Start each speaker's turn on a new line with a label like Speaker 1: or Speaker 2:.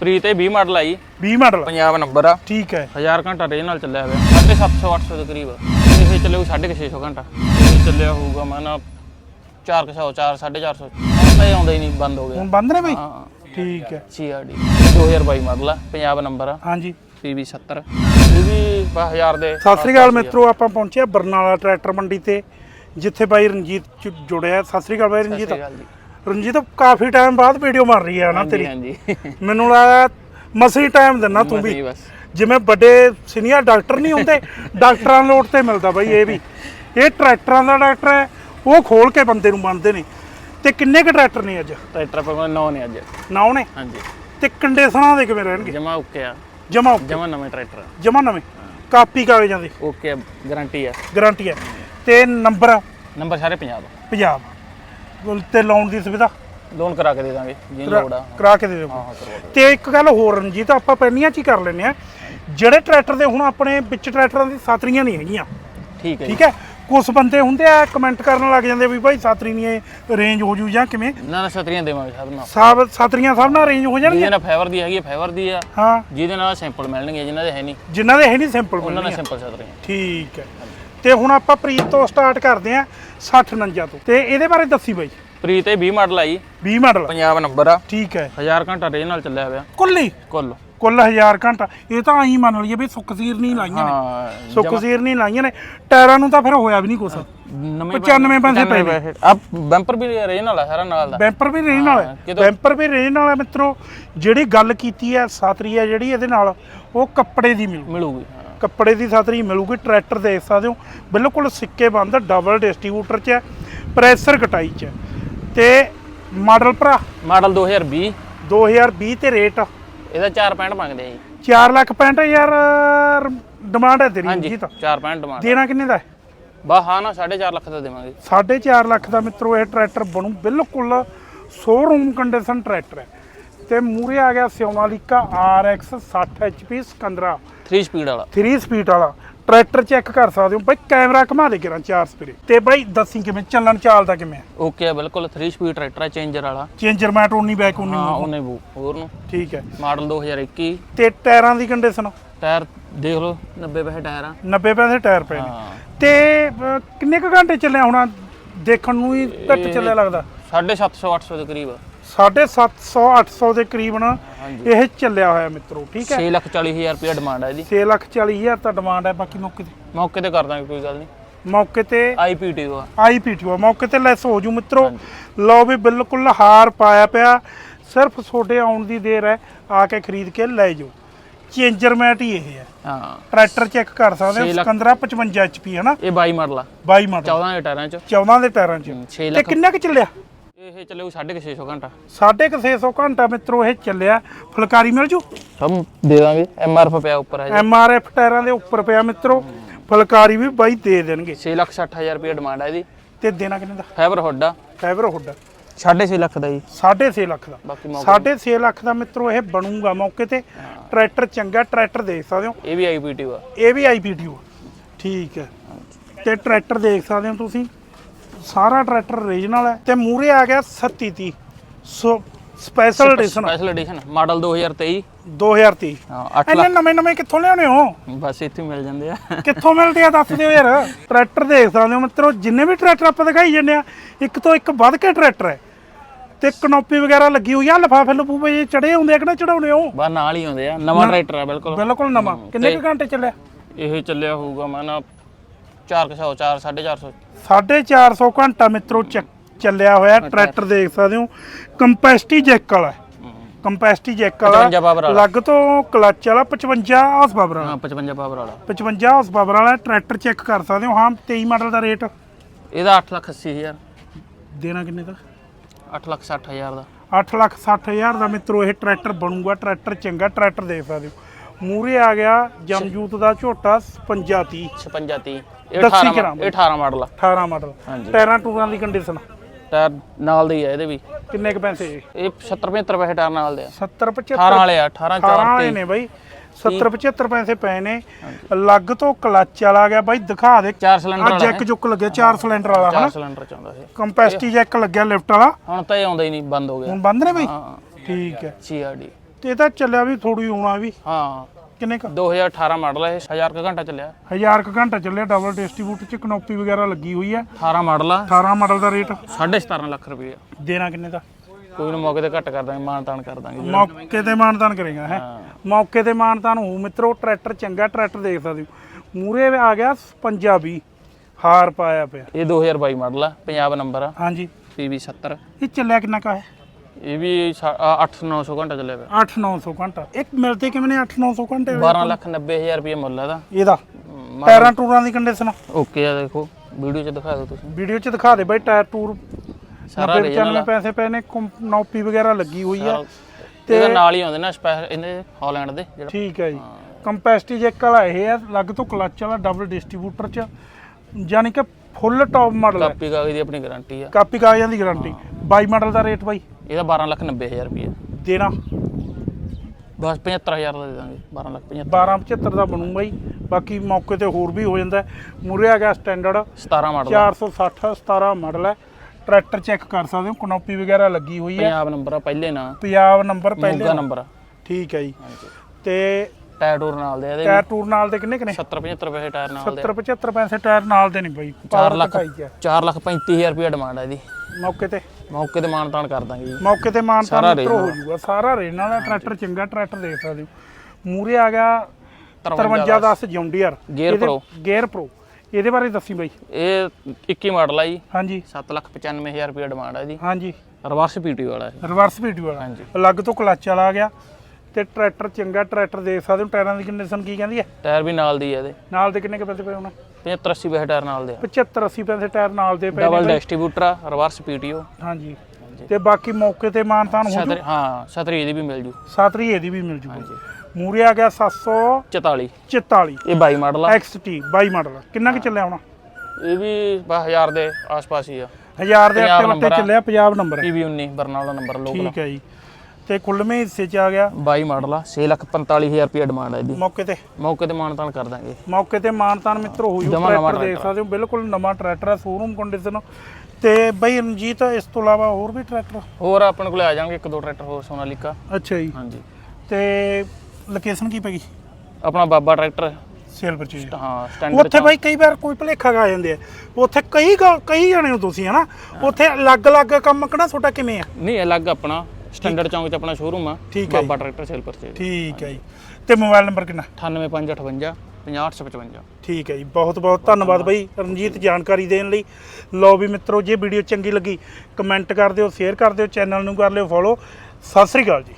Speaker 1: ਪ੍ਰੀਤ ਇਹ 20 ਮਾਡਲ ਆਈ
Speaker 2: 20 model.
Speaker 1: Punjab number ਆ।
Speaker 2: ਠੀਕ ਹੈ।
Speaker 1: 1000 ਘੰਟਾ ਰੇਂਜ ਨਾਲ ਚੱਲਿਆ ਹੋਇਆ। 750 800 ਦੇ ਕਰੀਬ। ਇਹ ਚੱਲੇ 650 ਘੰਟਾ। ਇਹ ਚੱਲਿਆ ਹੋਊਗਾ ਮੈਂ ਨਾ 400 4 450 ਹੁਣ ਤਾਂ ਇਹ ਆਉਂਦਾ ਹੀ ਨਹੀਂ ਬੰਦ ਹੋ ਗਿਆ।
Speaker 2: ਹੁਣ ਬੰਦ ਨੇ ਬਈ?
Speaker 1: ਹਾਂ
Speaker 2: ਠੀਕ ਹੈ।
Speaker 1: ਸੀਆਰਡੀ 2022 ਮਾਡਲ ਆ ਪੰਜਾਬ ਨੰਬਰ ਆ।
Speaker 2: ਹਾਂਜੀ।
Speaker 1: ਪੀਵੀ 70 ਇਹ ਵੀ 1000 ਦੇ
Speaker 2: ਸਤਿ ਸ੍ਰੀ ਅਕਾਲ ਮਿੱਤਰੋ ਆਪਾਂ ਪਹੁੰਚੇ ਬਰਨਾਲਾ ਟਰੈਕਟਰ ਮੰਡੀ ਤੇ ਜਿੱਥੇ ਬਾਈ ਰਣਜੀਤ ਜੁੜਿਆ। ਸਤਿ ਸ੍ਰੀ ਅਕਾਲ ਬਾਈ ਰਣਜੀਤ
Speaker 1: ਸਤਿ ਸ਼੍ਰੀ ਅਕਾਲ ਜੀ।
Speaker 2: ਰਣਜੀਤ ਕਾਫੀ ਟਾਈਮ ਬਾਅਦ ਵੀਡੀਓ ਮਾਰ ਰਹੀ ਹੈ ਨਾ ਤੇਰੀ।
Speaker 1: ਹਾਂਜੀ।
Speaker 2: ਮੈਨੂੰ ਲੱਗਦਾ ਮਸੀ ਟਾਈਮ ਦਿੰਨਾ ਤੂੰ ਵੀ। ਜਿਵੇਂ ਵੱਡੇ ਸੀਨੀਅਰ ਡਾਕਟਰ ਨਹੀਂ ਹੁੰਦੇ ਡਾਕਟਰਾਂ ਲੋਟ ਤੇ ਮਿਲਦਾ ਬਾਈ ਇਹ ਵੀ। ਇਹ ਟਰੈਕਟਰਾਂ ਦਾ ਡਾਕਟਰ ਹੈ ਉਹ ਖੋਲ ਕੇ ਬੰਦੇ ਨੂੰ ਮੰਨਦੇ ਨੇ। ਤੇ ਕਿੰਨੇ ਕੁ ਟਰੈਕਟਰ ਨੇ ਅੱਜ?
Speaker 1: ਟਰੈਕਟਰ ਪਰ ਨੌ ਨੇ ਅੱਜ।
Speaker 2: ਨਾਉ ਨੇ?
Speaker 1: ਹਾਂਜੀ।
Speaker 2: ਤੇ ਕੰਡੀਸ਼ਨਾਂ ਦੇ ਕਿਵੇਂ ਰਹਿਣਗੇ?
Speaker 1: ਜਮਾ ਓਕੇ ਆ।
Speaker 2: ਜਮਾ
Speaker 1: ਜਮਾ ਨਵੇਂ ਟਰੈਕਟਰ
Speaker 2: ਜਮਾ ਨਵੇਂ? ਕਾਪੀ ਕਾਗਜ਼ਾਂ ਦੀ?
Speaker 1: ਓਕੇ ਗਾਰੰਟੀ ਆ।
Speaker 2: ਗਾਰੰਟੀ ਹੈ ਤੇ ਨੰਬਰ
Speaker 1: ਨੰਬਰ ਸਾਰੇ ਪੰਜਾਬ
Speaker 2: ਪੰਜਾਬ। ਤੇ ਲਾਉਣ ਦੀ ਸੁਵਿਧਾ?
Speaker 1: ਲੋਨ ਕਰਾ ਕੇ ਦੇ ਦਾਂਗੇ ਜੇ ਲੋੜ ਆ।
Speaker 2: ਕਰਾ ਕੇ ਦੇ ਦਿਓ।
Speaker 1: ਹਾਂ ਕਰਵਾ।
Speaker 2: ਤੇ ਇੱਕ ਗੱਲ ਹੋਰ ਰਣਜੀਤ ਆਪਾਂ ਪਹਿਲੀਆਂ ਚ ਹੀ ਕਰ ਲੈਨੇ ਆ ਜਿਹੜੇ ਟਰੈਕਟਰ ਦੇ ਹੁਣ ਆਪਣੇ ਵਿੱਚ ਟਰੈਕਟਰਾਂ ਦੀ ਸਾਤਰੀਆਂ ਨਹੀਂ ਹੈਗੀਆਂ।
Speaker 1: ਠੀਕ ਹੈ ਜੀ।
Speaker 2: ਠੀਕ ਹੈ? ਕੁਝ ਬੰਦੇ ਹੁੰਦੇ ਆ ਕਮੈਂਟ ਕਰਨ ਲੱਗ ਜਾਂਦੇ ਵੀ ਭਾਈ ਸਾਤਰੀ ਨਹੀਂ ਰੇਂਜ ਹੋ ਜੂ ਜਾਂ ਕਿਵੇਂ?
Speaker 1: ਨਾ ਨਾ ਛਤਰੀਆਂ ਦੇਵਾਂਗੇ ਸਭ ਨੂੰ
Speaker 2: ਸਾਬ ਸਾਤਰੀਆਂ ਸਭ ਨਾਲ ਰੇਂਜ ਹੋ
Speaker 1: ਜਿਹਦੇ
Speaker 2: ਜਾਣਗੀਆਂ
Speaker 1: ਨਾਲ ਫਾਈਬਰ ਦੀ ਹੈਗੀ ਫਾਈਬਰ ਦੀ ਆ।
Speaker 2: ਹਾਂ।
Speaker 1: ਜਿਹਦੇ ਨਾਲ ਸਿੰਪਲ ਮਿਲਣਗੇ ਜਿਨ੍ਹਾਂ ਦੇ ਹੈ ਨਹੀਂ।
Speaker 2: ਜਿਨ੍ਹਾਂ ਦੇ ਹੈ ਨਹੀਂ ਸਿੰਪਲ
Speaker 1: ਉਹਨਾਂ ਨਾਲ
Speaker 2: ਬਣਨੀਆਂ
Speaker 1: ਸਿੰਪਲ ਛਤਰੀਆਂ
Speaker 2: ਠੀਕ ਹੈ। ਤੇ ਹੁਣ ਆਪਾਂ ਪ੍ਰੀਤ ਤੋਂ ਸਟਾਰਟ ਕਰਦੇ ਆ 60 49 ਤੋਂ। ਤੇ ਇਹਦੇ ਬਾਰੇ ਦੱਸੀ ਬਾਈ।
Speaker 1: ਪ੍ਰੀਤ ਇਹ 20 ਮਾਡਲ ਆਈ
Speaker 2: 20 ਮਾਡਲ
Speaker 1: ਪੰਜਾਬ ਨੰਬਰ ਆ।
Speaker 2: ਠੀਕ ਹੈ।
Speaker 1: 1000 ਘੰਟਾ ਰੇਂਜ ਨਾਲ ਚੱਲਿਆ ਹੋਇਆ।
Speaker 2: ਕੁੱਲੀ
Speaker 1: ਕੁੱਲ।
Speaker 2: ਕੁੱਲ 1000 ਘੰਟਾ। ਇਹ ਤਾਂ ਆਈ ਮੰਨ ਲਈਏ ਵੀ ਸੁੱਕਸੀਰ ਨਹੀਂ ਲਾਈਆਂ ਨੇ।
Speaker 1: ਹਾਂ
Speaker 2: ਸੁੱਕਸੀਰ ਨਹੀਂ ਲਾਈਆਂ ਨੇ। ਟਾਇਰਾਂ ਨੂੰ ਤਾਂ ਫਿਰ ਹੋਇਆ ਵੀ ਨਹੀਂ ਕੁਛ।
Speaker 1: ਨਵੇਂ
Speaker 2: 95 ਪੈਸੇ ਪਏ।
Speaker 1: ਆ ਬੰਪਰ ਵੀ ਰੇਂਜ ਨਾਲ ਆ ਸਾਰਾ ਨਾਲ ਦਾ।
Speaker 2: ਬੈਂਪਰ ਵੀ ਰੇਂਜ ਨਾਲ ਹੈ ਬੈਂਪਰ ਵੀ ਰੇਂਜ ਨਾਲ ਹੈ ਮਿੱਤਰੋ। ਜਿਹੜੀ ਗੱਲ ਕੀਤੀ ਹੈ ਸਾਤਰੀ ਹੈ ਜਿਹੜੀ ਇਹਦੇ ਨਾਲ ਉਹ ਕੱਪੜੇ ਦੀ ਮਿਲੂ।
Speaker 1: ਮਿਲੂਗੀ।
Speaker 2: ਕੱਪੜੇ ਦੀ ਸਾਤਰੀ ਮਿਲੂਗੀ ਟਰੈਕਟਰ ਦੇਖ ਸਕਦੇ ਹੋ। ਬਿਲਕੁਲ ਸਿੱਕੇ ਬੰਦ ਡਬਲ ਡਿਸਟ੍ਰੀਬਿਊਟਰ ਚ ਹੈ ਪ੍ਰੈਸ਼ਰ ਕਟਾਈ ਚ ਤੇ ਮਾਡਲ ਭਰਾ?
Speaker 1: ਮਾਡਲ 2020
Speaker 2: 2020 ਤੇ ਰੇਟ?
Speaker 1: ਇਹਦਾ 4.65 ਮੰਗਦੇ ਆ ਜੀ।
Speaker 2: 4 ਲੱਖ 65000 ਡਿਮਾਂਡ ਹੈ ਤੇਰੀ ਜੀ ਤਾਂ।
Speaker 1: 4.65 ਡਿਮਾਂਡ
Speaker 2: ਦੇਣਾ ਕਿੰਨੇ ਦਾ
Speaker 1: ਬਾ ਹਾਂ ਨਾ 4.5 ਲੱਖ ਦਾ ਦੇਵਾਂਗੇ।
Speaker 2: 4.5 ਲੱਖ ਦਾ ਮਿੱਤਰੋ ਇਹ ਟਰੈਕਟਰ ਬਣੂ ਬਿਲਕੁਲ ਸ਼ੋਰੂਮ ਕੰਡੀਸ਼ਨ ਟਰੈਕਟਰ ਹੈ। ਤੇ ਮੂਰੇ ਆ ਗਿਆ Sonalika RX 60 HP Sikander.
Speaker 1: 3 speed ਵਾਲਾ।
Speaker 2: 3 ਸਪੀਡ ਵਾਲਾ। ਟਰੈਕਟਰ ਚੈੱਕ ਕਰ ਸਕਦੇ ਹੋ। ਬਾਈ ਕੈਮਰਾ ਘੁਮਾ ਦੇ ਕਿਰਾਂ ਚਾਰ ਸਪੀਡ ਤੇ ਬਾਈ ਦੱਸੀ ਕਿਵੇਂ ਚੱਲਣ ਚਾਲਦਾ ਕਿਵੇਂ?
Speaker 1: ਓਕੇ ਬਿਲਕੁਲ 3 ਸਪੀਡ ਟਰੈਕਟਰ ਆ ਚੇਂਜਰ ਵਾਲਾ।
Speaker 2: ਚੇਂਜਰ ਮੈਟ ਉਨੀ ਬੈਕ ਉਨੀ
Speaker 1: ਹਾਂ ਉਹਨੇ ਬੂ ਹੋਰ ਨੂੰ।
Speaker 2: ਠੀਕ ਹੈ।
Speaker 1: ਮਾਡਲ 2021
Speaker 2: ਤੇ ਟਾਇਰਾਂ ਦੀ ਕੰਡੀਸ਼ਨ
Speaker 1: ਟਾਇਰ ਦੇਖ ਲਓ 90 ਪੈਸੇ ਟਾਇਰ ਆ।
Speaker 2: 90 ਪੈਸੇ ਟਾਇਰ ਪਏ ਨੇ।
Speaker 1: ਹਾਂ।
Speaker 2: ਤੇ ਕਿੰਨੇ ਕੁ ਘੰਟੇ ਚੱਲਿਆ ਹੋਣਾ? ਦੇਖਣ ਨੂੰ ਹੀ ਘੱਟ ਚੱਲਿਆ ਲੱਗਦਾ।
Speaker 1: 750 800 ਦੇ ਕਰੀਬ
Speaker 2: 750 800 ਦੇ ਕਰੀਬਨ ਇਹ ਚੱਲਿਆ ਹੋਇਆ ਮਿੱਤਰੋ ਠੀਕ ਹੈ?
Speaker 1: 6 ਲੱਖ 40 ਹਜ਼ਾਰ ਰੁਪਏ ਡਿਮਾਂਡ ਆ ਇਹਦੀ।
Speaker 2: 6 ਲੱਖ 40 ਹਜ਼ਾਰ ਤਾਂ ਡਿਮਾਂਡ ਹੈ ਬਾਕੀ ਮੌਕੇ ਤੇ।
Speaker 1: ਮੌਕੇ ਤੇ ਕਰ ਦਾਂਗੇ ਕੋਈ ਗੱਲ ਨਹੀਂ।
Speaker 2: ਮੌਕੇ ਤੇ
Speaker 1: ਆਈਪੀਟੀ ਆ।
Speaker 2: ਆਈਪੀਟੀਓ ਮੌਕੇ ਤੇ ਲੈਸ ਹੋ ਜੂ ਮਿੱਤਰੋ। ਲਓ ਵੀ ਬਿਲਕੁਲ ਹਾਰ ਪਾਇਆ ਪਿਆ। ਸਿਰਫ ਛੋਡੇ ਆਉਣ ਦੀ ਦੇਰ ਹੈ ਆ ਕੇ ਖਰੀਦ ਕੇ ਲੈ ਜਾਓ। ਚੇਂਜਰ ਮੈਟ ਹੀ ਇਹ ਹੈ।
Speaker 1: ਹਾਂ।
Speaker 2: ਟਰੈਕਟਰ ਚੈੱਕ ਕਰ ਸਕਦੇ
Speaker 1: ਛੇ
Speaker 2: ਹੋ
Speaker 1: ਲੱਖ।
Speaker 2: 15 55 HP ਹੈ ਨਾ?
Speaker 1: ਇਹ 22 ਮਾਡਲ ਆ।
Speaker 2: 22 ਮਾਡਲ।
Speaker 1: 14 ਦੇ ਟਾਇਰਾਂ ਚ।
Speaker 2: 14 ਦੇ ਟਾਇਰਾਂ 'ਚ।
Speaker 1: 6
Speaker 2: ਤੇ
Speaker 1: ਲੱਖ।
Speaker 2: ਕਿੰਨਾ ਕੁ ਚੱਲਿਆ?
Speaker 1: ਇਹ ਚੱਲੇ 650 ਘੰਟਾ।
Speaker 2: 650 ਘੰਟਾ ਮਿੱਤਰੋ ਇਹ ਚੱਲਿਆ। ਫੁਲਕਾਰੀ ਮਿਲ ਜੂ?
Speaker 1: ਸਭ ਦੇ ਦਾਂਗੇ। ਐਮਆਰਐਫ ਪਿਆ ਉੱਪਰ ਹੈ
Speaker 2: ਐਮਆਰਐਫ ਟਾਇਰਾਂ ਦੇ ਉੱਪਰ ਪਿਆ ਮਿੱਤਰੋ। ਫੁਲਕਾਰੀ ਵੀ ਬਾਈ ਦੇ ਦੇਣਗੇ।
Speaker 1: 6 ਲੱਖ 60 ਹਜ਼ਾਰ ਰੁਪਏ ਡਿਮਾਂਡ ਹੈ ਇਹਦੀ।
Speaker 2: ਤੇ ਦੇਣਾ ਕਿੰਨੇ ਦਾ?
Speaker 1: ਫਾਈਬਰ ਹੁੱਡ ਆ।
Speaker 2: ਫਾਈਬਰ ਹੁੱਡ
Speaker 1: 6.5 ਲੱਖ ਦਾ ਜੀ।
Speaker 2: 6.5 ਲੱਖ ਦਾ।
Speaker 1: ਬਾਕੀ ਮੌਕੇ
Speaker 2: 6.5 ਲੱਖ ਦਾ ਮਿੱਤਰੋ ਇਹ ਬਣੂਗਾ ਮੌਕੇ ਤੇ। ਟਰੈਕਟਰ ਚੰਗਾ ਟਰੈਕਟਰ ਦੇਖ ਸਕਦੇ ਹੋ।
Speaker 1: ਇਹ ਵੀ ਆਈਪੀਟੀ ਆ।
Speaker 2: ਇਹ ਵੀ ਆਈਪੀਟੀਓ ਠੀਕ ਹੈ। ਤੇ ਟਰੈਕਟਰ ਦੇਖ ਸਕਦੇ ਹੋ ਤੁਸੀਂ। ਸਾਰਾ ਟਰੈਕਟਰ ਰੀਜਨਲ ਹੈ ਤੇ ਮੂਰੇ ਆ ਗਿਆ 3730 so special edition
Speaker 1: special edition model 2023
Speaker 2: 2023
Speaker 1: ਹਾਂ 8
Speaker 2: ਇੰਨੇ
Speaker 1: ਲੱਖ।
Speaker 2: ਨਵੇਂ ਨਵੇਂ ਕਿੱਥੋਂ ਲਿਆਉਣੇ ਹੋ?
Speaker 1: ਬਸ ਇੱਥੇ ਮਿਲ ਜਾਂਦੇ ਆ।
Speaker 2: ਕਿੱਥੋਂ ਮਿਲਦੇ ਆ ਦੱਸ ਦਿਓ ਯਾਰ। ਟਰੈਕਟਰ ਦੇਖ ਸਕਦੇ ਹੋ ਮਿੱਤਰੋ ਜਿੰਨੇ ਵੀ ਟਰੈਕਟਰ ਆਪਾਂ ਦਿਖਾਈ ਜਾਂਦੇ ਆ ਇੱਕ ਤੋਂ ਇੱਕ ਵੱਧ ਕੇ ਟਰੈਕਟਰ ਹੈ। ਤੇ ਕਨੋਪੀ ਵਗੈਰਾ ਲੱਗੀ ਹੋਈ ਆ ਲਫਾਫੇ ਲਫੂਫੇ ਚੜੇ ਹੁੰਦੇ ਆ ਕਿ ਨਾ ਚੜਾਉਣੇ ਹੋ?
Speaker 1: ਬਸ ਨਾਲ ਹੀ ਆਉਂਦੇ ਆ ਨਵਾਂ ਟਰੈਕਟਰ ਆ ਬਿਲਕੁਲ।
Speaker 2: ਬਿਲਕੁਲ ਨਵਾਂ। ਕਿੰਨੇ ਕੁ ਘੰਟੇ ਚੱਲਿਆ?
Speaker 1: ਇਹ ਚੱਲਿਆ ਹੋਊਗਾ ਮੈਂ ਨਾ 400 4 450
Speaker 2: 450 ਘੰਟਾ ਮਿੱਤਰੋ ਚੱਕ- ਚੱਲਿਆ ਹੋਇਆ ਟਰੈਕਟਰ ਦੇਖ ਸਕਦੇ ਹੋ। ਕੰਪੈਸਟੀ ਜੈਕ ਵਾਲਾ ਹੈ। ਕੰਪੈਸਟੀ ਜੈਕ
Speaker 1: 55 power
Speaker 2: ਵਾਲਾ
Speaker 1: ਵਾਲਾ।
Speaker 2: ਲੱਗ ਤੋਂ ਕਲਚ ਵਾਲਾ 55 ਹਾਰਸ ਪਾਵਰ ਵਾਲਾ।
Speaker 1: ਹਾਂ 55 ਪਾਵਰ ਵਾਲਾ।
Speaker 2: 55 ਹਾਰਸ ਪਾਵਰ ਵਾਲਾ ਟਰੈਕਟਰ ਚੈੱਕ ਕਰ ਸਕਦੇ ਹੋ। ਹਾਂ 23 ਮਾਡਲ ਦਾ ਰੇਟ।
Speaker 1: ਇਹਦਾ 8 ਲੱਖ 80 ਹਜ਼ਾਰ।
Speaker 2: ਦੇਣਾ ਕਿੰਨੇ ਦਾ?
Speaker 1: 8 ਲੱਖ 60 ਹਜ਼ਾਰ ਦਾ।
Speaker 2: 8 ਲੱਖ 60 ਹਜ਼ਾਰ ਦਾ ਮਿੱਤਰੋ ਇਹ ਟਰੈਕਟਰ ਬਣੂਗਾ ਟਰੈਕਟਰ ਚੰਗਾ ਟਰੈਕਟਰ ਦੇਖ ਸਕਦੇ ਹੋ। ਮੂਰੇ ਆ ਗਿਆ ਜਮਜੂਤ ਦਾ ਝੋਟਾ 55 30
Speaker 1: 56 30 ਇਹ
Speaker 2: ਦੱਸੀ
Speaker 1: 18
Speaker 2: ਕਰਾਂ
Speaker 1: ਇਹ 18 ਮਾਡਲ ਆ।
Speaker 2: 18 ਮਾਡਲ।
Speaker 1: ਹਾਂਜੀ।
Speaker 2: ਟਾਇਰਾਂ ਟੂਰਾਂ ਦੀ ਕੰਡੀਸ਼ਨ
Speaker 1: ਟਾਇਰ ਨਾਲ ਦੇ ਹੀ ਆ ਇਹਦੇ ਵੀ।
Speaker 2: ਕਿੰਨੇ ਕ ਪੈਸੇ
Speaker 1: ਇਹ? 70 75 ਪੈਸੇ ਟਾਇਰ ਨਾਲ ਦੇ ਆ।
Speaker 2: 70 75
Speaker 1: 18 ਵਾਲੇ ਆ 18
Speaker 2: 18
Speaker 1: 4
Speaker 2: ਵਾਲੇ ਨੇ ਬਾਈ। 70 75 ਪੈਸੇ ਪਏ ਨੇ। ਲੱਗ ਤੋਂ ਕਲਚ ਵਾਲਾ ਗਿਆ ਬਾਈ ਦਿਖਾ ਦੇ।
Speaker 1: 4 ਸਿਲੰਡਰ
Speaker 2: ਆ
Speaker 1: ਵਾਲਾ
Speaker 2: ਜੈਕ ਜੁੱਕ ਲੱਗਿਆ 4 ਸਿਲੰਡਰ ਵਾਲਾ ਹਨਾ?
Speaker 1: 4 ਸਿਲੰਡਰ ਚਾਹੁੰਦਾ ਇਹ
Speaker 2: ਕੰਪੈਸਟੀ ਜੈਕ ਲੱਗਿਆ ਲਿਫਟ ਵਾਲਾ।
Speaker 1: ਹੁਣ ਤਾਂ ਇਹ ਆਉਂਦਾ ਹੀ ਨਹੀਂ ਬੰਦ ਹੋ ਗਿਆ।
Speaker 2: ਹੁਣ ਬੰਦ ਨੇ ਬਾਈ?
Speaker 1: ਹਾਂ।
Speaker 2: ਠੀਕ ਹੈ।
Speaker 1: ਸੀਆਰਡੀ।
Speaker 2: ਤੇ ਇਹ ਤਾਂ ਚੱਲਿਆ ਵੀ ਥੋੜੀ ਹੋਣਾ ਵੀ।
Speaker 1: ਹਾਂ।
Speaker 2: ਕਿੰਨੇ ਕ?
Speaker 1: 2018 ਮਾਡਲ ਹੈ ਇਹ 1000 ਕੁ ਘੰਟਾ ਚੱਲਿਆ।
Speaker 2: ਹਜ਼ਾਰ ਕੁ ਘੰਟਾ ਚੱਲਿਆ ਡਬਲ ਡਿਸਟ੍ਰੀਬਿਊਟਰ ਚ ਕਨੋਪੀ ਵਗੈਰਾ ਲੱਗੀ ਹੋਈ ਹੈ
Speaker 1: 18 ਮਾਡਲ ਆ।
Speaker 2: 18 ਮਾਡਲ ਦਾ ਰੇਟ।
Speaker 1: 17.5 ਲੱਖ ਰੁਪਏ
Speaker 2: ਦੇਣਾ ਕਿੰਨੇ ਦਾ?
Speaker 1: ਕੋਈ ਨਾ ਮੌਕੇ ਤੇ ਘੱਟ ਕਰ ਦਾਂਗੇ ਮਾਨ ਤਾਨ ਕਰ ਦਾਂਗੇ।
Speaker 2: ਮੌਕੇ ਤੇ ਮਾਨਤਾਨ ਕਰੇਗਾ ਹੈ।
Speaker 1: ਹਾਂ।
Speaker 2: ਮੌਕੇ ਤੇ ਮਾਨਤਾਨ ਹੋਊ। ਮਿੱਤਰੋ ਟਰੈਕਟਰ ਚੰਗਾ ਟਰੈਕਟਰ ਦੇਖ ਸਕਦੇ ਹੋ। ਮੂਰੇ ਆ ਗਿਆ ਪੰਜਾਬੀ। ਹਾਰ ਪਾਇਆ ਪਿਆ।
Speaker 1: ਇਹ 2022 ਮਾਡਲ ਆ ਪੰਜਾਬ ਨੰਬਰ ਆ।
Speaker 2: ਹਾਂਜੀ।
Speaker 1: PV 70
Speaker 2: ਇਹ ਚੱਲਿਆ ਕਿੰਨਾ ਕਾ ਹੈ
Speaker 1: ਇਹ ਵੀ 8-900 ਘੰਟਾ ਚੱਲਿਆ ਪਿਆ
Speaker 2: 8-900 ਘੰਟਾ। ਇੱਕ ਮਿਲਦੇ ਕਿਵੇਂ ਨੇ 8-900 ਘੰਟੇ
Speaker 1: 12 ਲੱਖ 90 ਹਜ਼ਾਰ ਰੁਪਏ ਮੁੱਲ ਇਹਦਾ।
Speaker 2: ਇਹਦਾ। ਟਾਇਰਾਂ ਟੂਰਾਂ ਦੀ ਕੰਡੀਸ਼ਨ।
Speaker 1: ਓਕੇ ਆ ਦੇਖੋ। ਵੀਡੀਓ 'ਚ ਦਿਖਾ ਦਿਓ ਤੁਸੀਂ।
Speaker 2: ਵੀਡੀਓ 'ਚ ਦਿਖਾ ਦੇ ਬਾਈ ਟਾਇਰ ਟੂਰ।
Speaker 1: ਸਾਰਾ
Speaker 2: 90
Speaker 1: original
Speaker 2: 95
Speaker 1: ਆ।
Speaker 2: ਪੈਸੇ ਪਏ ਨੇ ਨੌਪੀ ਵਗੈਰਾ ਲੱਗੀ ਹੋਈ ਆ।
Speaker 1: ਤੇ ਇਹਦਾ ਨਾਲ ਹੀ ਆਉਂਦੇ ਨਾ ਸਪੈਸ਼ਲ ਇਹਨੇ ਹਾਲੈਂਡ ਦੇ ਜਿਹੜਾ
Speaker 2: ਠੀਕ ਹੈ ਜੀ। ਕੰਪੈਸਟੀ ਜੈਕ ਵਾਲਾ ਇਹ ਹੈ ਲੱਗ ਤੋਂ ਕਲੱਚ ਵਾਲਾ ਡਬਲ ਡਿਸਟ੍ਰੀਬਿਊਟਰ 'ਚ। ਯਾਨੀ ਕਿ ਫੁੱਲ ਟੌਪ ਮਾਡਲ ਹੈ
Speaker 1: ਕਾਪੀ ਕਾਗਜ਼ ਦੀ ਆਪਣੀ ਗਾਰੰਟੀ ਆ।
Speaker 2: ਕਾਪੀ ਕਾਗਜ਼ਾਂ ਦੀ ਗਾਰੰਟੀ 22 ਮਾਡਲ ਦਾ ਰੇਟ ਬਾਈ।
Speaker 1: ਇਹਦਾ 12 ਲੱਖ 90 ਹਜ਼ਾਰ ਰੁਪਏ
Speaker 2: ਦੇਣਾ?
Speaker 1: ਬਸ 75000 ਦਾ ਦੇ ਦਾਂਗੇ 12 ਲੱਖ 75
Speaker 2: 1275 ਦਾ ਬਣੂ ਬਾਈ ਬਾਕੀ ਮੌਕੇ ਤੇ ਹੋਰ ਵੀ ਹੋ ਜਾਂਦਾ ਮੂਰੇ ਆ ਗਿਆ ਸਟੈਂਡਰਡ
Speaker 1: 17 ਮਾਡਲ ਦਾ
Speaker 2: 460 17 ਮਾਡਲ ਹੈ। ਟਰੈਕਟਰ ਚੈੱਕ ਕਰ ਸਕਦੇ ਹੋ ਕਨੋਪੀ ਵਗੈਰਾ ਲੱਗੀ ਹੋਈ ਹੈ।
Speaker 1: ਪੰਜਾਬ ਨੰਬਰ ਆ ਪਹਿਲੇ ਨਾ।
Speaker 2: ਪੰਜਾਬ ਨੰਬਰ
Speaker 1: ਮੋਗਾ
Speaker 2: ਪਹਿਲੇ
Speaker 1: ਨੰਬਰ ਆ।
Speaker 2: ਠੀਕ ਹੈ ਜੀ। ਤੇ
Speaker 1: ਟਾਇਰ ਟੂਰ ਨਾਲ ਦੇ ਇਹਦੇ
Speaker 2: ਟਾਇਰ ਟੂਰ ਨਾਲ ਦੇ ਕਿੰਨੇ ਕਿੰਨੇ
Speaker 1: 70 75 ਪੈਸੇ ਟਾਇਰ ਨਾਲ ਦੇ
Speaker 2: 70 75 ਪੈਸੇ ਟਾਇਰ ਨਾਲ ਦੇ ਨਹੀਂ ਬਾਈ।
Speaker 1: 4
Speaker 2: Power
Speaker 1: ਲੱਖ
Speaker 2: ਦਿਖਾਈ ਹੈ
Speaker 1: 4 ਲੱਖ 35000 ਰੁਪਏ ਡਿਮਾਂਡ ਆ ਇਹਦੀ।
Speaker 2: ਮੌਕੇ ਤੇ।
Speaker 1: ਮੌਕੇ ਤੇ ਮਾਨ ਤਾਨ ਕਰ ਦਾਂਗੇ ਜੀ।
Speaker 2: ਮੌਕੇ ਤੇ ਮਾਨਤਾ
Speaker 1: ਸਾਰਾ
Speaker 2: ਮਿੱਤਰੋ ਹੋ
Speaker 1: ਰੇਨ
Speaker 2: ਜਾਊਗਾ ਸਾਰਾ ਰੇਨ ਵਾਲਾ ਟਰੈਕਟਰ ਚੰਗਾ ਟਰੈਕਟਰ ਦੇਖ ਸਕਦੇ ਹੋ। ਮੂਰੇ ਆ ਗਿਆ
Speaker 1: 53
Speaker 2: 5310 John Deere.
Speaker 1: Gear Pro।
Speaker 2: Gear pro. ਇਹਦੇ ਬਾਰੇ ਦੱਸੀ ਬਾਈ।
Speaker 1: ਇਹ 21 ਮਾਡਲ ਆ ਜੀ।
Speaker 2: ਹਾਂਜੀ।
Speaker 1: 7 ਲੱਖ 95000 ਰੁਪਏ ਡਿਮਾਂਡ ਆ ਇਹਦੀ।
Speaker 2: ਹਾਂਜੀ।
Speaker 1: ਰਿਵਰਸ ਪੀਟੀ ਵਾਲਾ ਇਹ
Speaker 2: ਰਿਵਰਸ ਵੀਡੀਓ ਵਾਲਾ।
Speaker 1: ਹਾਂਜੀ।
Speaker 2: ਅਲੱਗ ਤੋਂ ਕਲੱਚ ਵਾਲਾ ਆ ਗਿਆ ਤੇ ਟਰੈਕਟਰ ਚੰਗਾ ਟਰੈਕਟਰ ਦੇਖ ਸਕਦੇ ਹੋ। ਟਾਇਰਾਂ ਦੀ ਕੰਡੀਸ਼ਨ ਕੀ ਕਹਿੰਦੀ ਹੈ?
Speaker 1: ਟਾਇਰ ਵੀ ਨਾਲ ਦੀ ਆ ਇਹਦੇ।
Speaker 2: ਨਾਲ ਦੇ ਕਿੰਨੇ ਕੁ ਪੈਸੇ ਪਏ ਹੋਣੇ?
Speaker 1: 75 80 ਪੈਸੇ ਟਾਇਰ ਨਾਲ ਦੇ ਆ।
Speaker 2: 75 80 ਪੈਸੇ ਟਾਇਰ ਨਾਲ ਦੇ ਪਏ ਨੇ
Speaker 1: ਡਬਲ
Speaker 2: ਬਾਈ।
Speaker 1: ਡਿਸਟ੍ਰੀਬਿਊਟਰ ਆ ਰਿਵਰਸ ਪੀਟੀਓ
Speaker 2: ਹਾਂਜੀ। ਤੇ ਬਾਕੀ ਮੌਕੇ ਤੇ ਮਾਨਤਾਨ ਹੋ ਜੂ?
Speaker 1: ਛਤਰੀ ਹਾਂ ਛਤਰੀ ਇਹਦੀ ਵੀ ਮਿਲ ਜੂ।
Speaker 2: ਸਾਤਰੀ ਇਹਦੀ ਵੀ ਮਿਲ ਜੂਗੀ
Speaker 1: ਹਾਂਜੀ।
Speaker 2: ਮੂਰੇ ਆ ਗਿਆ 744
Speaker 1: 44 ਇਹ 22 ਮਾਡਲ ਆ।
Speaker 2: XT 22 ਮਾਡਲ ਕਿੰਨਾ ਕੁ ਚੱਲਿਆ ਹੋਣਾ?
Speaker 1: ਇਹ ਵੀ 1000 ਦੇ ਆਸ-ਪਾਸ ਹੀ ਆ।
Speaker 2: ਹਜ਼ਾਰ ਦੇ
Speaker 1: ਪੰਜਾਬ ਨੰਬਰ
Speaker 2: ਵੱਤੇ
Speaker 1: ਆ।
Speaker 2: ਚੱਲਿਆ ਪੰਜਾਬ ਨੰਬਰ ਹੈ
Speaker 1: ਪੀਵੀ 19 ਬਰਨਾਲਾ ਨੰਬਰ ਲੋਕਲ
Speaker 2: ਠੀਕ ਹੈ ਜੀ। ਤੇ ਕੁੱਲਵੇਂ ਹਿੱਸੇ ਚ ਆ ਗਿਆ।
Speaker 1: 22 ਮਾਡਲ ਆ 6 ਲੱਖ 45000 ਰੁਪਏ ਡਿਮਾਂਡ ਆ ਇਹਦੀ।
Speaker 2: ਮੌਕੇ ਤੇ।
Speaker 1: ਮੌਕੇ ਤੇ ਮਾਨਤਾਨ ਕਰ ਦਾਂਗੇ।
Speaker 2: ਮੌਕੇ ਤੇ ਮਾਨਤਾਨ ਮਿੱਤਰ ਹੋ ਜੂ
Speaker 1: ਜਮਾਂ ਨਵਾਂ
Speaker 2: ਟਰੈਕਟਰ ਦੇਖ ਸਕਦੇ ਹੋ ਬਿਲਕੁਲ ਨਵਾਂ ਟਰੈਕਟਰ ਹੈ ਸ਼ੋਰੂਮ ਕੰਡੀਸ਼ਨ ਤੇ ਬਈ ਰਣਜੀਤ ਇਸ ਤੋਂ ਇਲਾਵਾ ਹੋਰ ਵੀ ਟਰੈਕਟਰ
Speaker 1: ਹੋਰ ਆਪਣੇ ਕੋਲ ਆ ਜਾਣਗੇ ਇੱਕ ਦੋ ਟਰੈਕਟਰ ਹੋਰ ਸੋਨਾਲੀਕਾ।
Speaker 2: ਅੱਛਾ ਜੀ।
Speaker 1: ਹਾਂਜੀ।
Speaker 2: ਤੇ ਲੋਕੇਸ਼ਨ ਕੀ ਪੈ ਗਈ?
Speaker 1: ਆਪਣਾ ਬਾਬਾ ਟਰੈਕਟਰ
Speaker 2: ਸੇਲ ਪਰਚੇਜ
Speaker 1: ਹਾਂ ਸਟੈਂਡਰਡ
Speaker 2: ਉੱਥੇ ਬਾਈ ਕਈ ਵਾਰ ਕੋਈ ਭਲੇਖਾ ਗਾ ਜਾਂਦੇ ਆ। ਉੱਥੇ ਕਈ ਕਈ ਜਾਣੇ ਹੋ ਤੁਸੀਂ ਹਨਾ? ਉੱਥੇ ਅਲੱਗ-ਅਲੱਗ ਕੰਮ ਕਿਹੜਾ ਤੁਹਾਡਾ ਕਿਵੇਂ ਆ?
Speaker 1: ਨਹੀਂ ਅਲੱਗ ਆਪਣਾ। ਸਟੈਂਡਰਡ ਚੌਂਕ 'ਚ ਆਪਣਾ ਸ਼ੋਰੂਮ ਆ।
Speaker 2: ਠੀਕ ਹੈ ਜੀ।
Speaker 1: ਬਾਬਾ ਟਰੈਕਟਰ ਸੇਲ ਪਰਚੇਜ
Speaker 2: ਠੀਕ ਹੈ ਜੀ। ਤੇ ਮੋਬਾਈਲ ਨੰਬਰ ਕਿੰਨਾ?
Speaker 1: 98558 50855
Speaker 2: ਠੀਕ ਹੈ ਜੀ ਬਹੁਤ ਬਹੁਤ ਧੰਨਵਾਦ ਬਾਈ ਰਣਜੀਤ ਜਾਣਕਾਰੀ ਦੇਣ ਲਈ। ਲਓ ਵੀ ਮਿੱਤਰੋ ਜੇ ਵੀਡੀਓ ਚੰਗੀ ਲੱਗੀ ਕਮੈਂਟ ਕਰ ਦਿਓ ਸ਼ੇਅਰ ਕਰ ਦਿਓ ਚੈਨਲ ਨੂੰ ਕਰ ਲਿਓ ਫੋਲੋ ਸਤਿ ਸ੍ਰੀ ਅਕਾਲ ਜੀ।